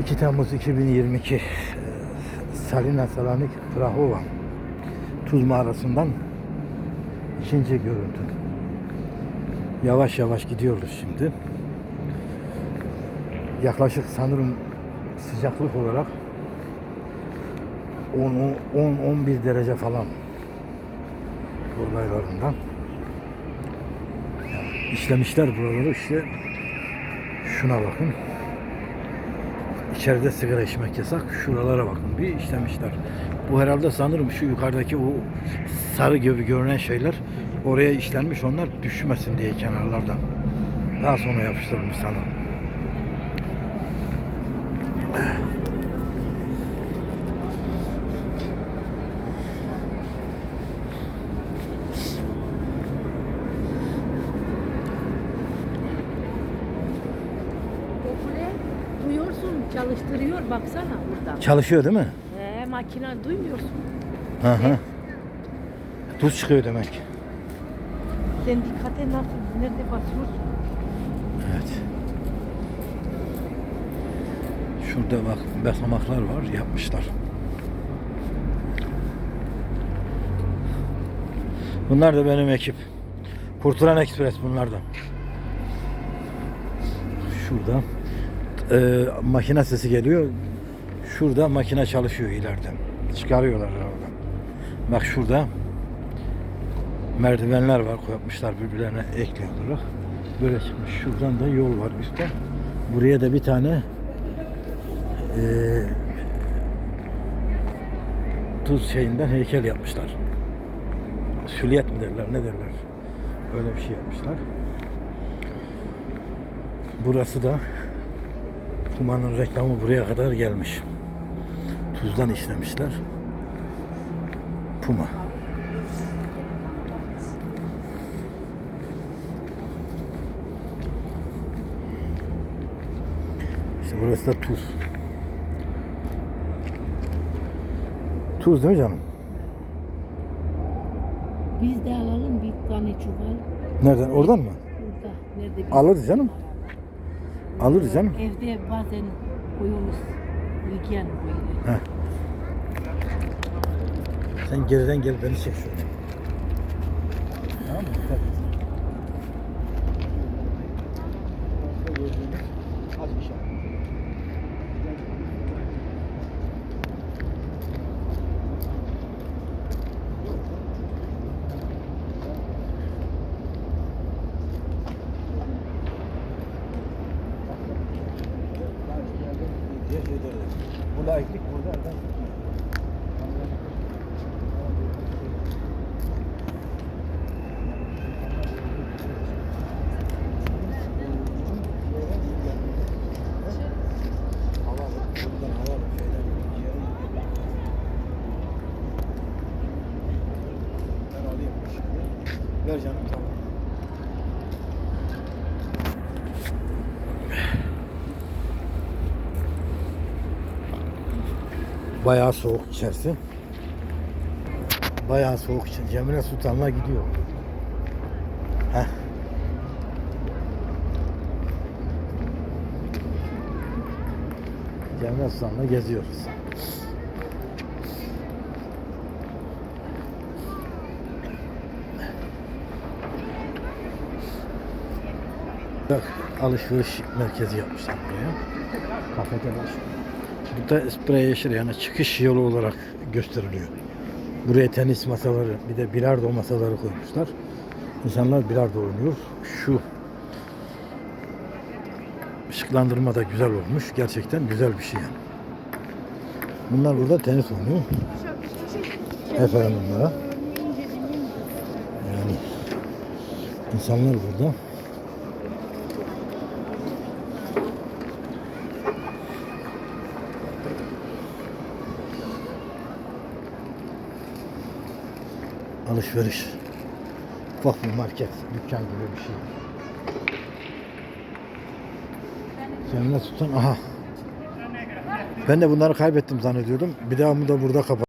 2 Temmuz 2022 e, Salina Salanik Prahova Tuz mağarasından ikinci görüntü. Yavaş yavaş gidiyoruz şimdi. Yaklaşık sanırım sıcaklık olarak 10-11 derece falan olaylarından. İşlemişler buraları işte şuna bakın. İçeride sigara içmek yasak. Şuralara bakın bir işlemişler. Bu herhalde sanırım şu yukarıdaki o sarı gibi görünen şeyler oraya işlenmiş. Onlar düşmesin diye kenarlardan. Daha sonra yapıştırılmış sanırım. Çalıştırıyor baksana burada. Çalışıyor değil mi? He, makine duymuyorsun. Hı hı. Tuz çıkıyor demek. Sen dikkate nasıl nerede basıyorsun? Evet. Şurada bak basamaklar var yapmışlar. Bunlar da benim ekip. Kurtulan Ekspres bunlar da. Şurada e, makine sesi geliyor. Şurada makine çalışıyor ileride. Çıkarıyorlar oradan. Bak şurada merdivenler var koymışlar birbirlerine ekliyorlar. Böyle çıkmış. Şuradan da yol var üstte. Buraya da bir tane eee tuz şeyinden heykel yapmışlar. Süliyet mi derler ne derler. Öyle bir şey yapmışlar. Burası da Kuma'nın reklamı buraya kadar gelmiş. Tuzdan işlemişler. Puma. İşte burası da tuz. Tuz değil mi canım? Biz de alalım bir tane çuval. Nereden? Oradan mı? Burada. Nerede Alırız canım. Alırız canım. Evde bazen koyuyoruz. Bilgen böyle. Sen geriden gel beni çek şöyle. Tamam mı? Dikkat et. Bir şey. Bu laiklik burada. Ver canım tamam. Bayağı soğuk içerisi. Bayağı soğuk için Cemile Sultan'la gidiyor. Heh. Cemile Sultan'la geziyoruz. Bak alışveriş merkezi yapmışlar buraya. Kafede var. Burada sprey yeşil yani çıkış yolu olarak gösteriliyor. Buraya tenis masaları, bir de bilardo masaları koymuşlar. İnsanlar bilardo oynuyor. Şu ışıklandırma da güzel olmuş. Gerçekten güzel bir şey yani. Bunlar burada tenis oynuyor. Efendim bunlara. Yani insanlar burada. Alışveriş. Ufak bir market, dükkan gibi bir şey. Cemile Sultan, aha. Ben de bunları kaybettim zannediyordum. Bir daha da burada kapat.